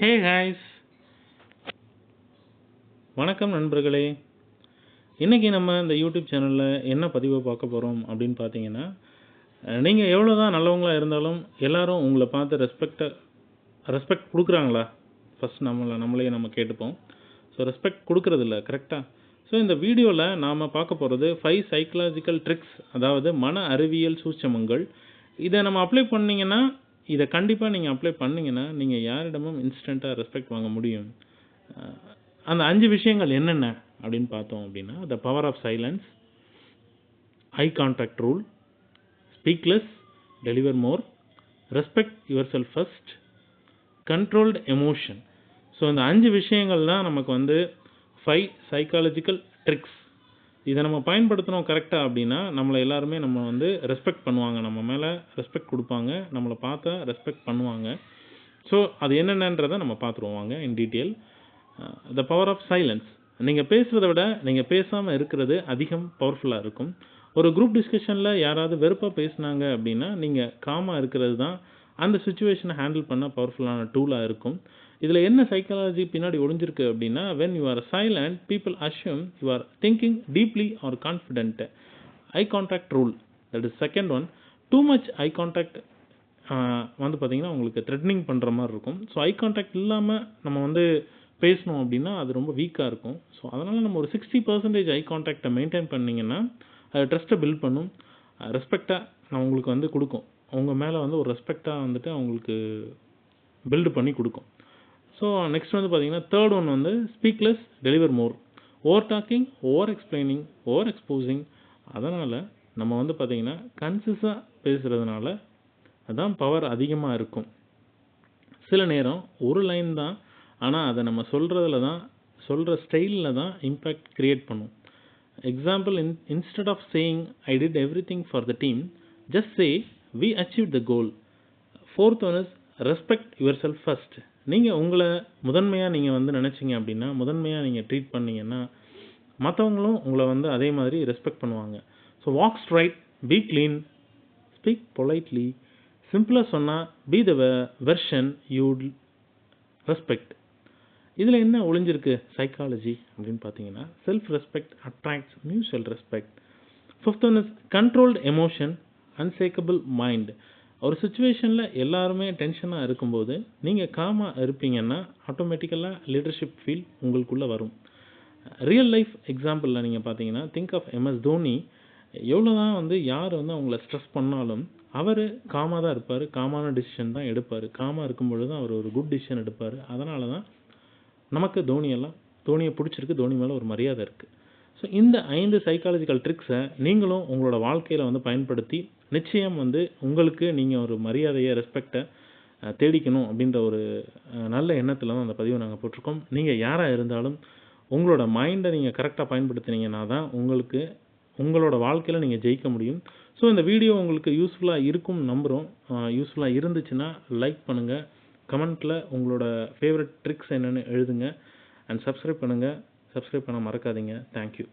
ஹே ஹாய்ஸ் வணக்கம் நண்பர்களே. இன்றைக்கி நம்ம இந்த யூடியூப் சேனலில் என்ன பதிவை பார்க்க போகிறோம் அப்படின்னு பார்த்தீங்கன்னா நீங்கள் எவ்வளோ தான் நல்லவங்களாக இருந்தாலும் எல்லாரும் உங்களை பார்த்து ரெஸ்பெக்டை ரெஸ்பெக்ட் கொடுக்குறாங்களா? ஃபஸ்ட் நம்மளை நம்மளே நம்ம கேட்டுப்போம். ஸோ ரெஸ்பெக்ட் கொடுக்கறதில்ல கரெக்டாக ஸோ இந்த வீடியோவில் நாம் பார்க்க போகிறது ஃபைவ் சைக்கலாஜிக்கல் ட்ரிக்ஸ் அதாவது மன அறிவியல் சூட்சமங்கள். இதை நம்ம அப்ளை பண்ணீங்கன்னா இதை கண்டிப்பாக நீங்கள் அப்ளை பண்ணீங்கன்னா நீங்கள் யாரிடமும் இன்ஸ்டண்ட்டாக ரெஸ்பெக்ட் வாங்க முடியும். அந்த அஞ்சு விஷயங்கள் என்னென்ன அப்படின்னு பார்த்தோம் அப்படின்னா the power of silence eye contact rule speak less deliver more respect yourself first controlled emotion so இந்த அஞ்சு விஷயங்கள் தான் நமக்கு வந்து ஃபைவ் சைக்காலஜிக்கல் ட்ரிக்ஸ் இதை நம்ம பயன்படுத்தினோம் கரெக்டாக அப்படின்னா நம்மளை எல்லாருமே நம்ம வந்து ரெஸ்பெக்ட் பண்ணுவாங்க. நம்ம மேலே ரெஸ்பெக்ட் கொடுப்பாங்க. நம்மளை பார்த்தா ரெஸ்பெக்ட் பண்ணுவாங்க. ஸோ அது என்னென்னன்றதை நம்ம பார்த்துருவோம். வாங்க in detail the power of silence நீங்கள் பேசுகிறத விட நீங்கள் பேசாமல் இருக்கிறது அதிகம் பவர்ஃபுல்லாக இருக்கும். ஒரு குரூப் டிஸ்கஷனில் யாராவது வெறுப்பாக பேசுனாங்க அப்படின்னா நீங்கள் காமாக இருக்கிறது தான் அந்த சுச்சுவேஷனை ஹேண்டில் பண்ண பவர்ஃபுல்லான டூலாக இருக்கும். இதில் என்ன சைக்காலஜி பின்னாடி ஒழிஞ்சிருக்கு அப்படின்னா when you are silent people assume you are thinking deeply or confident eye contact rule that is second one too much eye contact வந்து பார்த்தீங்கன்னா உங்களுக்கு த்ரெட்னிங் பண்ணுற மாதிரி இருக்கும். ஸோ ஐ கான்டாக்ட் இல்லாமல் நம்ம வந்து பேசணும் அப்படின்னா அது ரொம்ப வீக்காக இருக்கும். ஸோ அதனால் நம்ம ஒரு சிக்ஸ்டி பர்சன்டேஜ் ஐ கான்டாக்டை மெயின்டைன் பண்ணிங்கன்னா அது ட்ரஸ்ட்டை பில்ட் பண்ணும். ரெஸ்பெக்டாக நான் உங்களுக்கு வந்து கொடுக்கும். அவங்க மேலே வந்து ஒரு ரெஸ்பெக்டாக வந்துட்டு அவங்களுக்கு பில்டு பண்ணி கொடுக்கும். ஸோ நெக்ஸ்ட் வந்து பார்த்தீங்கன்னா தேர்ட் ஒன் வந்து speak less deliver more over talking over explaining over exposing அதனால் நம்ம வந்து பார்த்திங்கன்னா கன்சிஸாக பேசுகிறதுனால அதான் பவர் அதிகமாக இருக்கும். சில நேரம் ஒரு லைன் தான் ஆனால் அதை நம்ம சொல்கிறதுல தான் சொல்கிற ஸ்டைலில் தான் இம்பேக்ட் க்ரியேட் பண்ணும். Example in instead of saying I did everything for the team just say we achieve the goal fourth one is respect yourself first நீங்கள் உங்களை முதன்மையாக நீங்கள் வந்து நினச்சிங்க அப்படின்னா முதன்மையாக நீங்கள் ட்ரீட் பண்ணிங்கன்னா மற்றவங்களும் உங்களை வந்து அதே மாதிரி ரெஸ்பெக்ட் பண்ணுவாங்க. So walk straight be clean speak politely சிம்பிளாக சொன்னால் be the version you'd respect இதில் என்ன ஒளிஞ்சிருக்கு? சைக்காலஜி அப்படின்னு பார்த்தீங்கன்னா self respect attracts mutual respect fifth one is controlled emotion unshakable mind ஒரு சுச்சுவேஷனில் எல்லாருமே டென்ஷனாக இருக்கும்போது நீங்கள் காமாக இருப்பீங்கன்னா ஆட்டோமேட்டிக்கலாக லீடர்ஷிப் ஃபீல் உங்களுக்குள்ளே வரும். ரியல் லைஃப் எக்ஸாம்பிளில் நீங்கள் பார்த்தீங்கன்னா திங்க் ஆஃப் எம்எஸ் தோனி எவ்வளோ தான் வந்து யார் வந்து அவங்கள ஸ்ட்ரெஸ் பண்ணாலும் அவர் காமாக தான் இருப்பார் காமான டிசிஷன் தான் எடுப்பார். காமாக இருக்கும்பொழுது அவர் ஒரு குட் டிசிஷன் எடுப்பார். அதனால தான் நமக்கு தோனியெல்லாம் தோனியை பிடிச்சிருக்கு தோனி மேலே ஒரு மரியாதை இருக்குது ஸோ இந்த ஐந்து சைக்காலஜிக்கல் ட்ரிக்ஸை நீங்களும் உங்களோட வாழ்க்கையில் வந்து பயன்படுத்தி நிச்சயம் வந்து உங்களுக்கு நீங்கள் ஒரு மரியாதையை ரெஸ்பெக்டை தேடிக்கணும் அப்படின்ற ஒரு நல்ல எண்ணத்தில் தான் அந்த பதிவை நாங்கள் போட்டிருக்கோம். நீங்கள் யாராக இருந்தாலும் உங்களோட மைண்டை நீங்கள் கரெக்டாக பயன்படுத்தினீங்கன்னா தான் உங்களுக்கு உங்களோட வாழ்க்கையில் நீங்கள் ஜெயிக்க முடியும். ஸோ இந்த வீடியோ உங்களுக்கு யூஸ்ஃபுல்லாக இருக்கும் நம்புகிறோம் யூஸ்ஃபுல்லாக இருந்துச்சுன்னா லைக் பண்ணுங்கள் கமெண்ட்டில் உங்களோட ஃபேவரட் ட்ரிக்ஸ் என்னென்னு எழுதுங்க. அண்ட் சப்ஸ்கிரைப் பண்ணுங்கள் சப்ஸ்கிரைப் பண்ண மறக்காதீங்க. தேங்க்யூ